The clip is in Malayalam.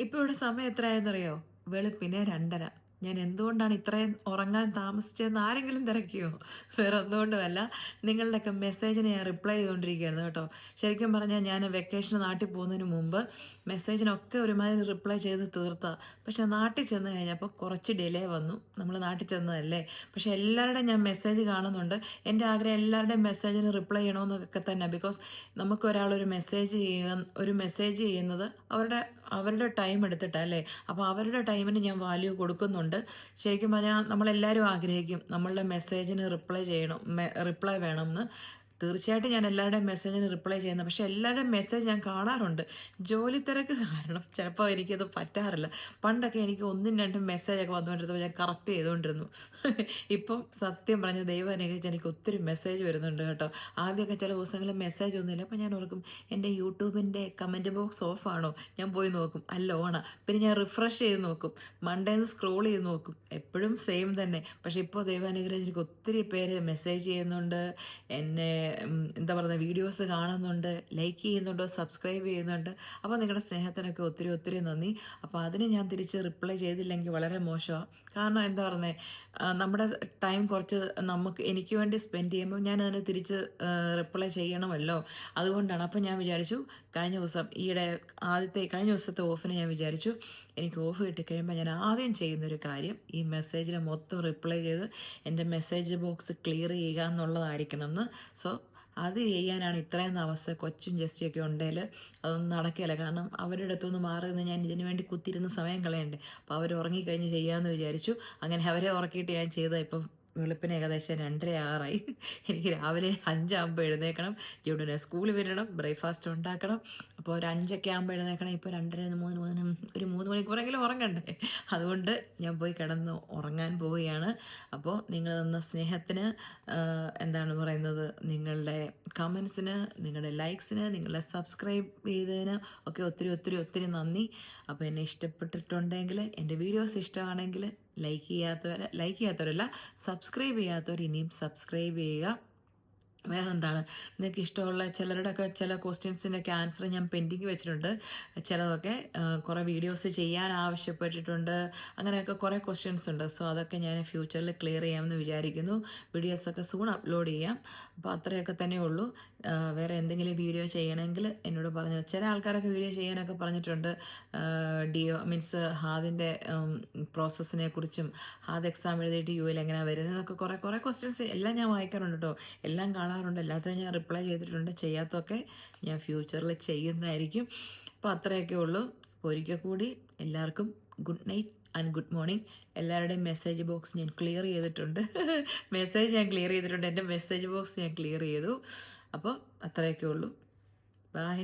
ഇപ്പോൾ ഇവിടെ സമയം എത്രയായെന്നറിയോ? വെളുപ്പിനെ രണ്ടര. ഞാൻ എന്തുകൊണ്ടാണ് ഇത്രയും ഉറങ്ങാൻ താമസിച്ചതെന്ന് ആരെങ്കിലും തിരക്കിയോ? വേറെ ഒന്നുകൊണ്ടുമല്ല നിങ്ങളുടെയൊക്കെ മെസ്സേജിന് ഞാൻ റിപ്ലൈ ചെയ്തുകൊണ്ടിരിക്കുകയായിരുന്നു കേട്ടോ. ശരിക്കും പറഞ്ഞാൽ ഞാൻ വെക്കേഷൻ നാട്ടിൽ പോകുന്നതിന് മുമ്പ് മെസ്സേജിനൊക്കെ ഒരുമാതിരി റിപ്ലൈ ചെയ്ത് തീർത്ത. പക്ഷേ നാട്ടിൽ ചെന്ന് കഴിഞ്ഞപ്പോൾ കുറച്ച് ഡിലേ വന്നു. നമ്മൾ നാട്ടിൽ ചെന്നതല്ലേ. പക്ഷെ എല്ലാവരുടെയും ഞാൻ മെസ്സേജ് കാണുന്നുണ്ട്. എന്റെ ആഗ്രഹം എല്ലാവരുടെയും മെസ്സേജിന് റിപ്ലൈ ചെയ്യണമെന്നൊക്കെ തന്നെ ബിക്കോസ് നമുക്ക് ഒരാളൊരു മെസ്സേജ് ചെയ്യുക ഒരു മെസ്സേജ് ചെയ്യുന്നത് അവരുടെ അവരുടെ ടൈം എടുത്തിട്ടല്ലേ. അപ്പോൾ അവരുടെ ടൈമിന് ഞാൻ വാല്യൂ കൊടുക്കുന്നുണ്ട്. ശരിക്കും പറഞ്ഞാൽ നമ്മളെല്ലാവരും ആഗ്രഹിക്കും നമ്മളുടെ മെസ്സേജിന് റിപ്ലൈ ചെയ്യണം റിപ്ലൈ വേണമെന്ന്. തീർച്ചയായിട്ടും ഞാൻ എല്ലാവരുടെയും മെസ്സേജിന് റിപ്ലൈ ചെയ്യുന്നത് പക്ഷേ എല്ലാവരുടെയും മെസ്സേജ് ഞാൻ കാണാറുണ്ട്. ജോലി തിരക്ക് കാരണം ചിലപ്പോൾ എനിക്കത് പറ്റാറില്ല. പണ്ടൊക്കെ എനിക്ക് ഒന്നും രണ്ടും മെസ്സേജൊക്കെ വന്നുകൊണ്ടിരുന്നപ്പോൾ ഞാൻ കറക്റ്റ് ചെയ്തുകൊണ്ടിരുന്നു ഇപ്പം സത്യം പറഞ്ഞ ദൈവം അനുഗ്രഹിച്ച് എനിക്ക് ഒത്തിരി മെസ്സേജ് വരുന്നുണ്ട് കേട്ടോ. ആദ്യമൊക്കെ ചില ദിവസങ്ങളിൽ മെസ്സേജ് ഒന്നുമില്ല അപ്പോൾ ഞാൻ ഓർക്കും എന്റെ യൂട്യൂബിന്റെ കമന്റ് ബോക്സ് ഓഫ് ആണോ? ഞാൻ പോയി നോക്കും. അല്ല ഓണാ. പിന്നെ ഞാൻ റിഫ്രഷ് ചെയ്ത് നോക്കും. മണ്ടേന്ന് സ്ക്രോൾ ചെയ്ത് നോക്കും. എപ്പോഴും സെയിം തന്നെ. പക്ഷേ ഇപ്പോൾ ദൈവം അനുഗ്രഹിച്ച് എനിക്ക് ഒത്തിരി പേര് മെസ്സേജ് ചെയ്യുന്നുണ്ട്. എന്നെ എന്താ പറയുക വീഡിയോസ് കാണുന്നുണ്ട് ലൈക്ക് ചെയ്യുന്നുണ്ട് സബ്സ്ക്രൈബ് ചെയ്യുന്നുണ്ട്. അപ്പോൾ നിങ്ങളുടെ സ്നേഹത്തിനൊക്കെ ഒത്തിരി ഒത്തിരി നന്ദി. അപ്പോൾ അതിന് ഞാൻ തിരിച്ച് റിപ്ലൈ ചെയ്തില്ലെങ്കിൽ വളരെ മോശമാണ് കാരണം എന്താ പറയുന്നത് നമ്മുടെ ടൈം കുറച്ച് നമുക്ക് എനിക്ക് വേണ്ടി സ്പെൻഡ് ചെയ്യുമ്പോൾ ഞാൻ അതിന് തിരിച്ച് റിപ്ലൈ ചെയ്യണമല്ലോ. അതുകൊണ്ടാണ്. അപ്പോൾ ഞാൻ വിചാരിച്ചു കഴിഞ്ഞ ദിവസം ഈയിടെ ആദ്യത്തെ കഴിഞ്ഞ ദിവസത്തെ ഓഫിന് ഞാൻ വിചാരിച്ചു എനിക്ക് ഓഫ് കിട്ടിക്കഴിയുമ്പോൾ ഞാൻ ആദ്യം ചെയ്യുന്നൊരു കാര്യം ഈ മെസ്സേജിന് മൊത്തം റിപ്ലൈ ചെയ്ത് എന്റെ മെസ്സേജ് ബോക്സ് ക്ലിയർ ചെയ്യുക എന്നുള്ളതായിരിക്കണം എന്ന് സോ അത് ചെയ്യാനാണ് ഇത്രയും അവസ്ഥ കൊച്ചും ജസ്റ്റിയൊക്കെ ഉണ്ടെങ്കിൽ അതൊന്നും നടക്കില്ല. കാരണം അവരുടെ അടുത്തുനിന്ന് മാറുന്ന ഞാൻ ഇതിനു വേണ്ടി കുത്തിയിരുന്ന് സമയം കളയണ്ടേ? അപ്പോൾ അവർ ഉറങ്ങിക്കഴിഞ്ഞ് ചെയ്യാമെന്ന് വിചാരിച്ചു. അങ്ങനെ അവരെ ഉറക്കിയിട്ട് ഞാൻ ചെയ്ത ഇപ്പം വെളുപ്പിന് ഏകദേശം രണ്ടര ആറായി. എനിക്ക് രാവിലെ അഞ്ചാകുമ്പോൾ എഴുന്നേക്കണം. ജൂഡിനെ സ്കൂളിൽ വരണം ബ്രേക്ക്ഫാസ്റ്റ് ഉണ്ടാക്കണം. അപ്പോൾ ഒരു അഞ്ചൊക്കെ ആകുമ്പോൾ എഴുന്നേക്കണം. ഇപ്പോൾ രണ്ടര മൂന്ന് മൂന്ന് മണിക്കൂറെങ്കിലും ഉറങ്ങണ്ടേ? അതുകൊണ്ട് ഞാൻ പോയി കിടന്ന് ഉറങ്ങാൻ പോവുകയാണ്. അപ്പോൾ നിങ്ങൾ തന്ന സ്നേഹത്തിന് എന്താണ് പറയുന്നത്? നിങ്ങളുടെ കമൻസിന് നിങ്ങളുടെ ലൈക്സിന് നിങ്ങളുടെ സബ്സ്ക്രൈബ് ചെയ്തതിന് ഒക്കെ ഒത്തിരി ഒത്തിരി ഒത്തിരി നന്ദി. അപ്പോൾ എന്നെ ഇഷ്ടപ്പെട്ടിട്ടുണ്ടെങ്കിൽ എന്റെ വീഡിയോസ് ഇഷ്ടമാണെങ്കിൽ ലൈക്ക് ചെയ്യാത്തവർ ലൈക്ക് ചെയ്യാത്തവരല്ല സബ്സ്ക്രൈബ് ചെയ്യാത്തവർ ഇനിയും സബ്സ്ക്രൈബ് ചെയ്യുക. വേറെ എന്താണ് നിങ്ങൾക്ക് ഇഷ്ടമുള്ള ചിലരുടെയൊക്കെ ചില ക്വസ്റ്റ്യൻസിന്റെയൊക്കെ ആൻസർ ഞാൻ പെൻഡിങ് വെച്ചിട്ടുണ്ട്. ചിലതൊക്കെ കുറേ വീഡിയോസ് ചെയ്യാൻ ആവശ്യപ്പെട്ടിട്ടുണ്ട്. അങ്ങനെയൊക്കെ കുറേ ക്വസ്റ്റ്യൻസ് ഉണ്ട്. സോ അതൊക്കെ ഞാൻ ഫ്യൂച്ചറിൽ ക്ലിയർ ചെയ്യാമെന്ന് വിചാരിക്കുന്നു. വീഡിയോസൊക്കെ സൂൺ അപ്ലോഡ് ചെയ്യാം. അപ്പോൾ അത്രയൊക്കെ തന്നെ ഉള്ളൂ. വേറെ എന്തെങ്കിലും വീഡിയോ ചെയ്യണമെങ്കിൽ എന്നോട് പറഞ്ഞു ചില ആൾക്കാരൊക്കെ വീഡിയോ ചെയ്യാനൊക്കെ പറഞ്ഞിട്ടുണ്ട്. ഡിഒ മീൻസ് ഹാദിന്റെ പ്രോസസ്സിനെ കുറിച്ചും ഹാദ് എക്സാം എഴുതിയിട്ട് യു എൽ എങ്ങനെയാണ് വരുന്നതെന്നൊക്കെ കുറേ കുറേ ക്വസ്റ്റ്യൻസ് എല്ലാം ഞാൻ വായിക്കാറുണ്ട് കേട്ടോ. എല്ലാം കാണാറുണ്ട് അല്ലാത്ത ഞാൻ റിപ്ലൈ ചെയ്തിട്ടുണ്ട്. ചെയ്യാത്തൊക്കെ ഞാൻ ഫ്യൂച്ചറിൽ ചെയ്യുന്നതായിരിക്കും. അപ്പോൾ അത്രയൊക്കെ ഉള്ളൂ. ഒരിക്കൽ കൂടി എല്ലാവർക്കും good night and good morning എല്ലാവരുടെയും മെസ്സേജ് ബോക്സ് ഞാൻ ക്ലിയർ ചെയ്തിട്ടുണ്ട്. മെസ്സേജ് ഞാൻ ക്ലിയർ ചെയ്തിട്ടുണ്ട്. എന്റെ മെസ്സേജ് ബോക്സ് ഞാൻ ക്ലിയർ ചെയ്തു. അപ്പോൾ അത്രയൊക്കെ ഉള്ളൂ. ബൈ